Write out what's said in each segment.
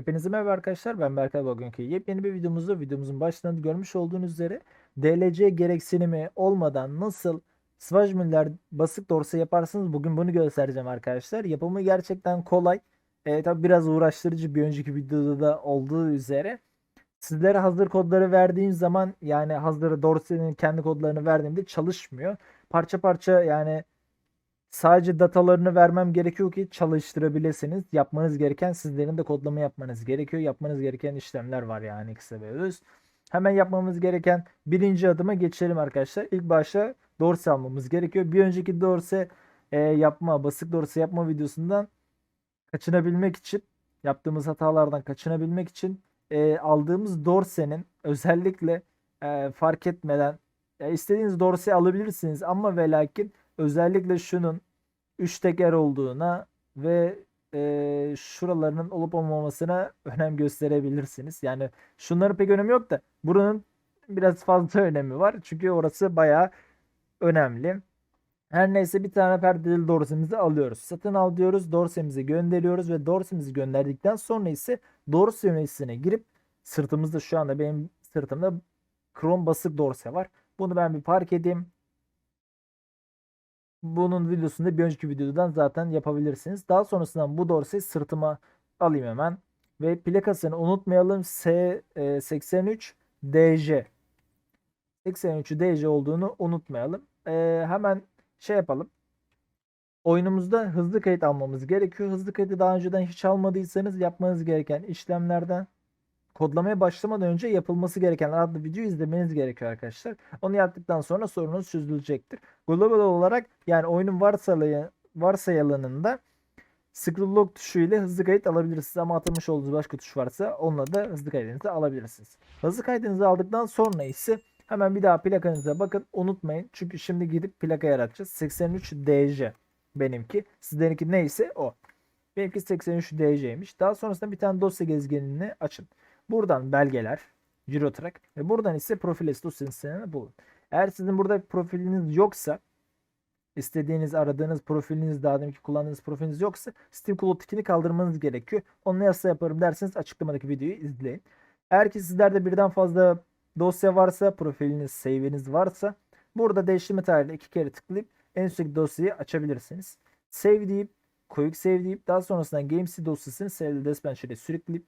Hepinize merhaba arkadaşlar. Ben Berkay Bugünkü yepyeni bir videomuzda videomuzun başlarında görmüş olduğunuz üzere DLC gereksinimi olmadan nasıl Swajmüller basık dorsa yaparsınız bugün bunu göstereceğim arkadaşlar. Yapımı gerçekten kolay. E, tabi biraz uğraştırıcı bir önceki videoda da olduğu üzere. Sizlere hazır kodları verdiğim zaman yani hazır dorsenin kendi kodlarını verdiğimde çalışmıyor. Parça parça yani Sadece datalarını vermem gerekiyor ki çalıştırabilirsiniz. Yapmanız gereken sizlerin de kodlama yapmanız gerekiyor. Yapmanız gereken işlemler var yani kısa ve öz. Hemen yapmamız gereken birinci adıma geçelim arkadaşlar. İlk başta dorse almamız gerekiyor. Bir önceki dorse e, yapma, basık dorse yapma videosundan kaçınabilmek için, yaptığımız hatalardan kaçınabilmek için e, aldığımız dorsenin özellikle e, fark etmeden e, istediğiniz dorse alabilirsiniz ama ve lakin özellikle şunun 3 teker olduğuna ve e, şuralarının olup olmamasına önem gösterebilirsiniz. Yani şunların pek önemi yok da buranın biraz fazla önemi var. Çünkü orası bayağı önemli. Her neyse bir tane perdeli dorsemizi alıyoruz. Satın al diyoruz. Dorsemizi gönderiyoruz ve dorsemizi gönderdikten sonra ise dorse yöneticisine girip sırtımızda şu anda benim sırtımda krom basık dorse var. Bunu ben bir park edeyim. Bunun videosunu da bir önceki videodan zaten yapabilirsiniz. Daha sonrasında bu dorseyi sırtıma alayım hemen. Ve plakasını unutmayalım. S83 DJ. 83 DJ olduğunu unutmayalım. Ee, hemen şey yapalım. Oyunumuzda hızlı kayıt almamız gerekiyor. Hızlı kaydı daha önceden hiç almadıysanız yapmanız gereken işlemlerden kodlamaya başlamadan önce yapılması gereken adlı video izlemeniz gerekiyor arkadaşlar. Onu yaptıktan sonra sorunuz çözülecektir. Global olarak yani oyunun varsayılan, varsayılanında scroll lock tuşu ile hızlı kayıt alabilirsiniz ama atılmış olduğunuz başka tuş varsa onunla da hızlı kaydınızı alabilirsiniz. Hızlı kaydınızı aldıktan sonra ise hemen bir daha plakanıza bakın unutmayın. Çünkü şimdi gidip plaka yaratacağız. 83 DJ benimki. Sizlerinki neyse o. Benimki 83 DC'ymiş. Daha sonrasında bir tane dosya gezgenini açın. Buradan belgeler, Girotrack ve buradan ise profil dosyasını bulun. Eğer sizin burada profiliniz yoksa istediğiniz aradığınız profiliniz daha deminki kullandığınız profiliniz yoksa Steam Cloud tikini kaldırmanız gerekiyor. Onu nasıl yaparım derseniz açıklamadaki videoyu izleyin. Eğer ki sizlerde birden fazla dosya varsa profiliniz, save'iniz varsa burada değiştirme tarihine iki kere tıklayıp en üstteki dosyayı açabilirsiniz. Save deyip quick save deyip daha sonrasında GameC dosyasını Save Dispatcher'e sürükleyip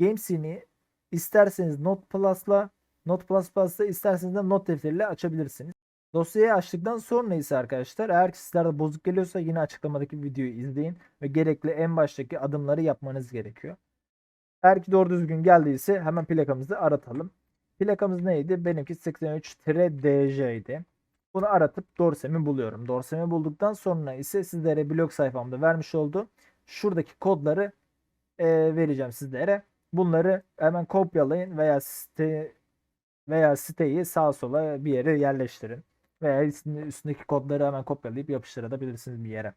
GameC'ni İsterseniz Not Plus'la Not Plus Plus'la isterseniz de not defteriyle açabilirsiniz. Dosyayı açtıktan sonra ise arkadaşlar eğer ki sizlerde bozuk geliyorsa yine açıklamadaki videoyu izleyin ve gerekli en baştaki adımları yapmanız gerekiyor. Eğer ki doğru düzgün geldiyse hemen plakamızı aratalım. Plakamız neydi? Benimki 83-DJ idi. Bunu aratıp dorsemi buluyorum. Dorsemi bulduktan sonra ise sizlere blog sayfamda vermiş olduğum şuradaki kodları e, vereceğim sizlere. Bunları hemen kopyalayın veya site veya siteyi sağa sola bir yere yerleştirin. Veya üstündeki kodları hemen kopyalayıp yapıştırabilirsiniz bir yere.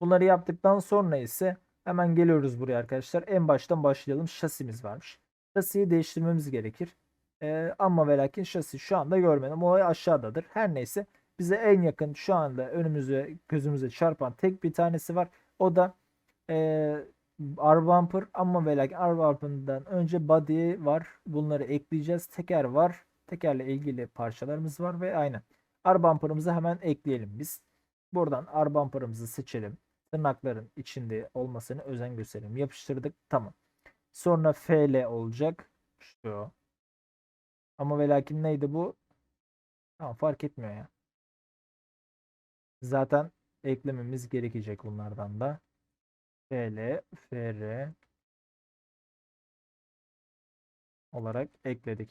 Bunları yaptıktan sonra ise hemen geliyoruz buraya arkadaşlar. En baştan başlayalım. Şasimiz varmış. Şasiyi değiştirmemiz gerekir. Ee, ama ve lakin şasi şu anda görmedim. O aşağıdadır. Her neyse bize en yakın şu anda önümüze gözümüze çarpan tek bir tanesi var. O da e, R-Bumper ama ve lakin R-Bumper'dan önce body var. Bunları ekleyeceğiz. Teker var. Tekerle ilgili parçalarımız var ve aynen. R-Bumper'ımızı hemen ekleyelim biz. Buradan R-Bumper'ımızı seçelim. Tırnakların içinde olmasını özen gösterelim. Yapıştırdık. Tamam. Sonra FL olacak. Şu. Ama ve lakin neydi bu? Tamam fark etmiyor ya. Zaten eklememiz gerekecek bunlardan da. FL, FR olarak ekledik.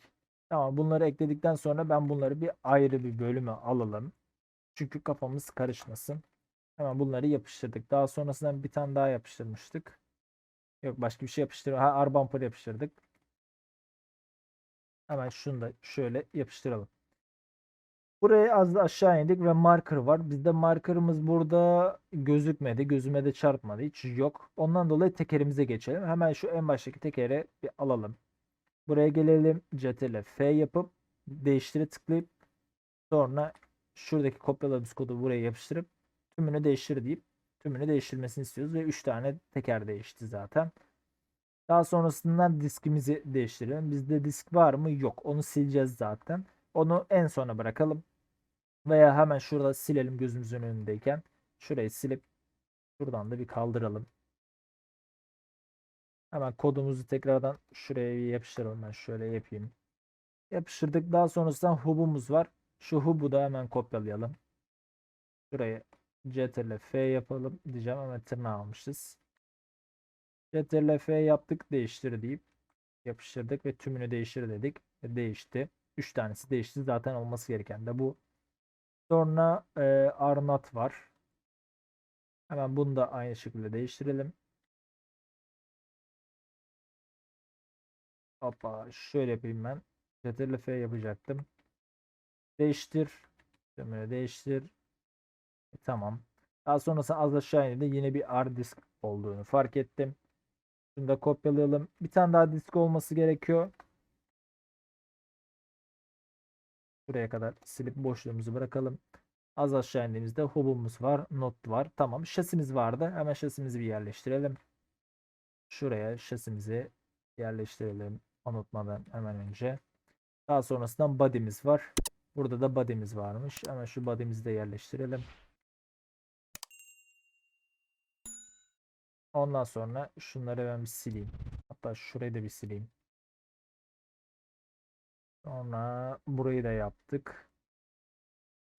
Tamam bunları ekledikten sonra ben bunları bir ayrı bir bölüme alalım. Çünkü kafamız karışmasın. Hemen bunları yapıştırdık. Daha sonrasında bir tane daha yapıştırmıştık. Yok başka bir şey yapıştır. Ha R-bumper yapıştırdık. Hemen şunu da şöyle yapıştıralım. Buraya az da aşağı indik ve marker var. Bizde markerımız burada gözükmedi. Gözüme de çarpmadı. Hiç yok. Ondan dolayı tekerimize geçelim. Hemen şu en baştaki tekere bir alalım. Buraya gelelim. CTRL F yapıp değiştire tıklayıp sonra şuradaki kopyaladığımız kodu buraya yapıştırıp tümünü değiştir deyip tümünü değiştirmesini istiyoruz ve 3 tane teker değişti zaten. Daha sonrasında diskimizi değiştirelim. Bizde disk var mı? Yok. Onu sileceğiz zaten. Onu en sona bırakalım. Veya hemen şurada silelim gözümüzün önündeyken. Şurayı silip şuradan da bir kaldıralım. Hemen kodumuzu tekrardan şuraya bir yapıştıralım. Ben şöyle yapayım. Yapıştırdık. Daha sonrasında hub'umuz var. Şu hub'u da hemen kopyalayalım. Şuraya ctrl F yapalım diyeceğim ama tırnağı almışız. Ctrl F yaptık değiştir deyip yapıştırdık ve tümünü değiştir dedik. Değişti. 3 tanesi değişti. Zaten olması gereken de bu. Sonra e, Arnat var. Hemen bunu da aynı şekilde değiştirelim. Hoppa şöyle yapayım ben. Ctrl F yapacaktım. Değiştir. Tümünü değiştir. E, tamam. Daha sonrasında az aşağı indi. Yine bir hard disk olduğunu fark ettim. Şunu da kopyalayalım. Bir tane daha disk olması gerekiyor. Buraya kadar silip boşluğumuzu bırakalım. Az aşağı indiğimizde hub'umuz var. Not var. Tamam. Şasimiz vardı. Hemen şasimizi bir yerleştirelim. Şuraya şasimizi yerleştirelim. Unutmadan hemen önce. Daha sonrasında body'miz var. Burada da body'miz varmış. Hemen şu body'mizi de yerleştirelim. Ondan sonra şunları ben bir sileyim. Hatta şurayı da bir sileyim. Sonra burayı da yaptık.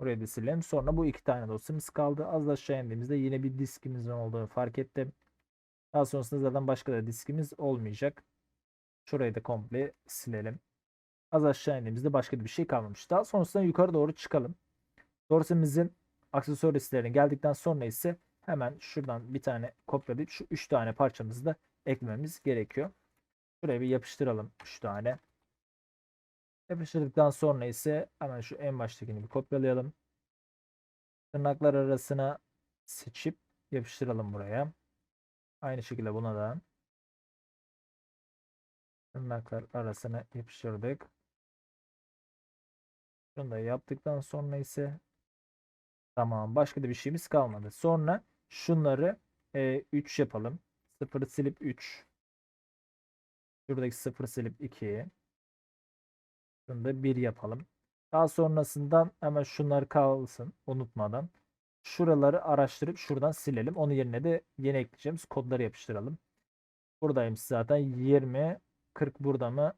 Burayı da silelim. Sonra bu iki tane dosyamız kaldı. Az aşağı indiğimizde yine bir diskimizin olduğunu fark ettim. Daha sonrasında zaten başka da diskimiz olmayacak. Şurayı da komple silelim. Az aşağı indiğimizde başka bir şey kalmamış. Daha sonrasında yukarı doğru çıkalım. Dorsemizin aksesuar listelerine geldikten sonra ise hemen şuradan bir tane kopyalayıp şu 3 tane parçamızı da eklememiz gerekiyor. Şuraya bir yapıştıralım 3 tane. Yapıştırdıktan sonra ise hemen şu en baştakini bir kopyalayalım. Tırnaklar arasına seçip yapıştıralım buraya. Aynı şekilde buna da tırnaklar arasına yapıştırdık. Şunu da yaptıktan sonra ise tamam başka da bir şeyimiz kalmadı. Sonra şunları e, 3 yapalım. 0 silip 3. Şuradaki 0 silip 2. Şunu da 1 yapalım. Daha sonrasından hemen şunlar kalsın unutmadan. Şuraları araştırıp şuradan silelim. Onun yerine de yeni ekleyeceğimiz kodları yapıştıralım. Buradaymış zaten 20 40 burada mı?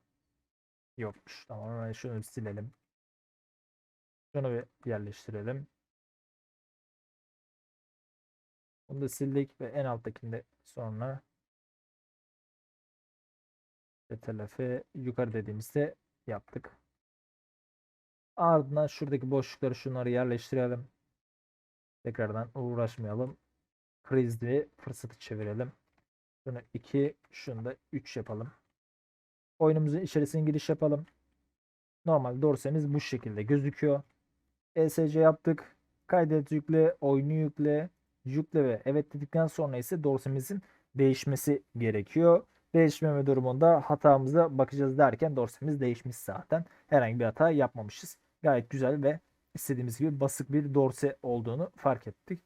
Yokmuş. Tamam hemen şunu bir silelim. Şunu bir yerleştirelim. Bunu da sildik ve en alttakini de sonra telafi yukarı dediğimizde yaptık. Ardından şuradaki boşlukları şunları yerleştirelim. Tekrardan uğraşmayalım. Krizli fırsatı çevirelim. Şunu 2, şunu da 3 yapalım. Oyunumuzun içerisine giriş yapalım. Normal dorsemiz bu şekilde gözüküyor. ESC yaptık. Kaydet yükle, oyunu yükle, yükle ve evet dedikten sonra ise dorsemizin değişmesi gerekiyor. Değişmeme durumunda hatamıza bakacağız derken dorsemiz değişmiş zaten. Herhangi bir hata yapmamışız. Gayet güzel ve istediğimiz gibi basık bir dorse olduğunu fark ettik.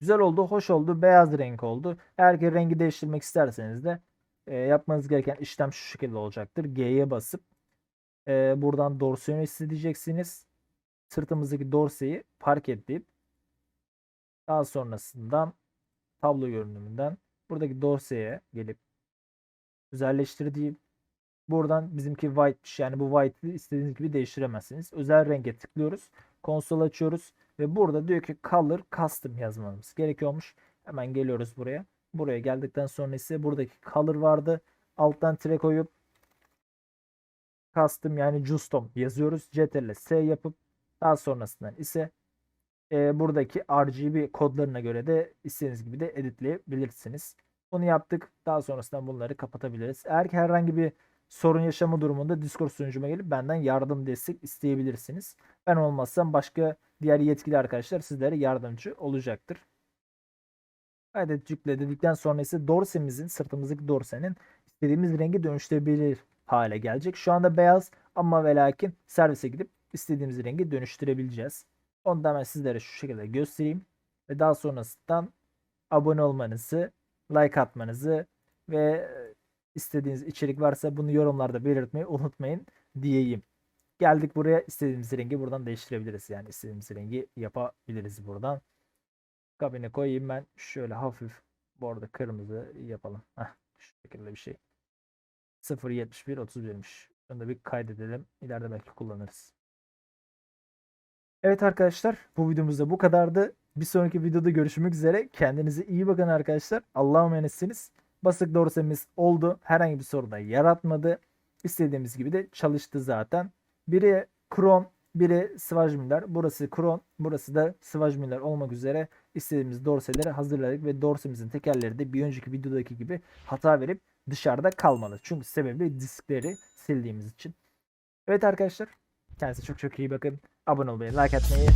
Güzel oldu, hoş oldu, beyaz renk oldu. Eğer ki rengi değiştirmek isterseniz de e, yapmanız gereken işlem şu şekilde olacaktır. G'ye basıp e, buradan dorsiyonu isteyeceksiniz. Sırtımızdaki dorseyi park et deyip daha sonrasından tablo görünümünden buradaki dorseye gelip özelleştir deyip buradan bizimki white'miş. Yani bu white'i istediğiniz gibi değiştiremezsiniz. Özel renge tıklıyoruz. Konsol açıyoruz ve burada diyor ki color custom yazmamız gerekiyormuş. Hemen geliyoruz buraya. Buraya geldikten sonra ise buradaki color vardı. Alttan tire koyup custom yani custom yazıyoruz. Ctrl S yapıp daha sonrasından ise e, buradaki RGB kodlarına göre de istediğiniz gibi de editleyebilirsiniz. Bunu yaptık. Daha sonrasında bunları kapatabiliriz. Eğer ki herhangi bir sorun yaşama durumunda Discord sunucuma gelip benden yardım destek isteyebilirsiniz. Ben olmazsam başka diğer yetkili arkadaşlar sizlere yardımcı olacaktır. Kaydet yükle dedikten sonra ise dorsemizin sırtımızdaki dorsenin istediğimiz rengi dönüştürebilir hale gelecek. Şu anda beyaz ama ve lakin servise gidip istediğimiz rengi dönüştürebileceğiz. Onu da hemen sizlere şu şekilde göstereyim. Ve daha sonrasından abone olmanızı, like atmanızı ve istediğiniz içerik varsa bunu yorumlarda belirtmeyi unutmayın diyeyim. Geldik buraya istediğimiz rengi buradan değiştirebiliriz. Yani istediğimiz rengi yapabiliriz buradan. Kabine koyayım ben şöyle hafif arada kırmızı yapalım. Heh, şu şekilde bir şey. 0.71 31'miş. Bunu da bir kaydedelim. İleride belki kullanırız. Evet arkadaşlar bu videomuzda bu kadardı. Bir sonraki videoda görüşmek üzere. Kendinize iyi bakın arkadaşlar. Allah'a emanetsiniz. Basık dorsemiz oldu. Herhangi bir sorun da yaratmadı. İstediğimiz gibi de çalıştı zaten. Biri Kron, biri Svajmiller. Burası Kron, burası da Svajmiller olmak üzere istediğimiz dorseleri hazırladık ve dorsemizin tekerleri de bir önceki videodaki gibi hata verip dışarıda kalmalı. Çünkü sebebi diskleri sildiğimiz için. Evet arkadaşlar. Kendinize çok çok iyi bakın. Abone olmayı, like atmayı